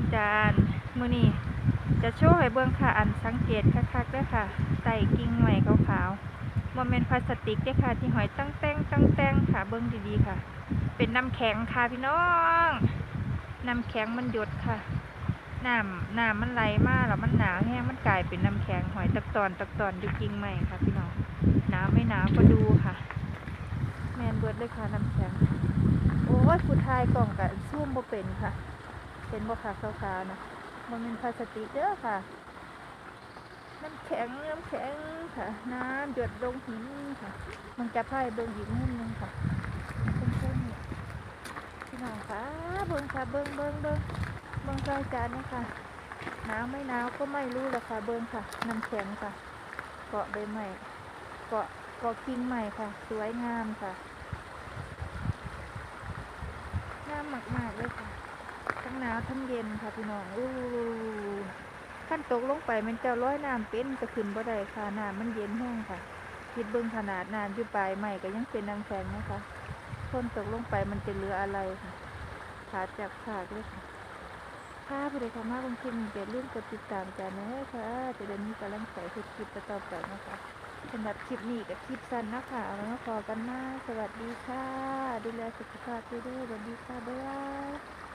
องจานมือนี่จะโชว์ให้เบิ่งค่ะ อันสังเกตคักๆเด้วยค่ะใส่กิ่งใหม่ขาวๆโมเมนพลาสติกเด้อค่ะ ที่หอยตั้งแต้งตั้งแต้งค่ะ เบิ่งดีๆค่ะ เป็นน้ำแข็งค่ะพี่น้องน้ำแข็งมันหยดค่ะน้ำน้ำมันไหลมาแล้วมันหนาวแห้งมันกลายเป็นน้ำแข็งหอยตักตอนตักตอนอยู่กิ่งใหม่ค่ะ พี่น้องหนาวไม่หนาวก็ดูค่ะ แมนเบิร์ดเลยค่ะน้ำแข็งโอ้ยผู้ทายกล่องกับซูมบ่เป็นค่ะ เป็นบ่ค่ะขาวๆนะมันเป็นพลาสติกเด้อค่ะ น้ำแข็งน้ำแข็งค่ะ น้ำหยดลงหินค่ะ มันจะพายเบิ่งอีกมุมนึงค่ะเพิ่นๆนี่พี่น้องค่ะเบิ่งค่ะเบิ่งเบิ่งเบิ่งเบิ่งรายจานนี่ค่ะหนาวไม่หนาวก็ไม่รู้หรอกค่ะ เบิ่งค่ะ น้ำแข็งค่ะ เกาะใบไม้เกาะเกาะกิ่งใหม่ค่ะ สวยงามค่ะน้ำมากๆเลยค่ะ ทั้งหนาวทั้งเย็นค่ะพี่น้องอู้ขั้นตกลงไปมันจะร้อยน้ำเป็นจะขึ้นบ่ได้ค่ะน้ำมันเย็นแห้งค่ะ คิดเบิ่งขนาดน้ำอยู่ปลายใหม่ก็ยังเป็นน้ำแข็งนะคะคนตกลงไปมันจะเหลืออะไรค่ะขาดจากขากเลยค่ะถ้าผู้ใดเข้ามาบางทีมันจะลืมกดติดตามกันนะค่ะจะได้มีกำลังใจให้คลิปต่อไปนะคะสำหรับคลิปนี้กับคลิปสั้นนะคะเอาไว้มาพอกันนะสวัสดีค่ะ ดูแลสุขภาพด้วยสวัสดีค่ะบ๊ายบาย